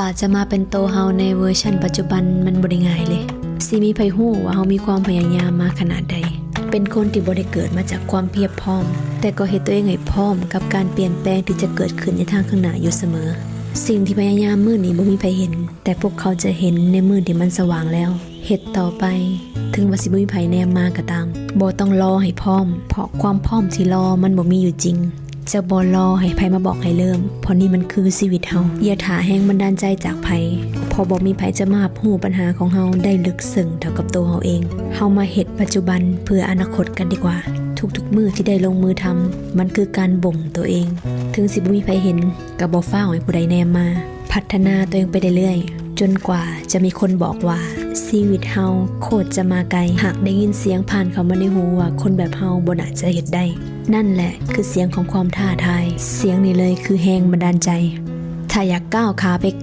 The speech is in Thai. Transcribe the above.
กว่าจะมาเป็นโตเฮาในเวอร์ชันปัจจุบันมันบ่ได้ง่ายเลยสิมีไผฮู้ว่าเฮามีความพยายามมาขนาดใด เป็นคนที่บ่ได้เกิดมาจากความเพียบพร้อม แต่ก็เฮ็ดตัวเองให้พร้อมกับการเปลี่ยนแปลงที่จะเกิดขึ้นในทางข้างหน้าอยู่เสมอ สิ่งที่พยายามมื้อนี้บ่มีใครเห็น แต่พวกเขาจะเห็นในมื้อที่มันสว่างแล้วเฮ็ดต่อไป ถึงว่าสิบ่มีไผแนมมาก็ตามบ่ต้องรอให้พร้อม เพราะความพร้อมที่รอมันบ่มีอยู่จริง จะบ่รอให้ไผมาบอกให้เริ่ม เพราะนี่มันคือชีวิตเฮาอย่าถาแห้งบันดาลใจจากไผพอบ่มีไผจะมาหูปัญหาของเฮาได้ลึกซึ้งเท่ากับตัวเฮาเองเฮามาเฮ็ดปัจจุบันเพื่ออนาคตกันดีกว่า ทุกๆมือที่ได้ลงมือทำมันคือการบ่มตัวเอง ถึงสิบ่มีไผเห็นก็บ่ฟ้าวให้ผู้ใดแนมมา พัฒนาตัวเองไปเรื่อยๆจนกว่าจะมีคนบอกว่า ชีวิตเฮาโคตรจะมาไกล หากได้ยินเสียงผ่านเข้ามาในหูว่าคนแบบเฮาบ่น่าจะเฮ็ดได้ นั่นแหละคือเสียงของความท้าทาย เสียงนี้เลยคือแหงบันดาลใจ ถ้าอยากก้าวขาไปไกล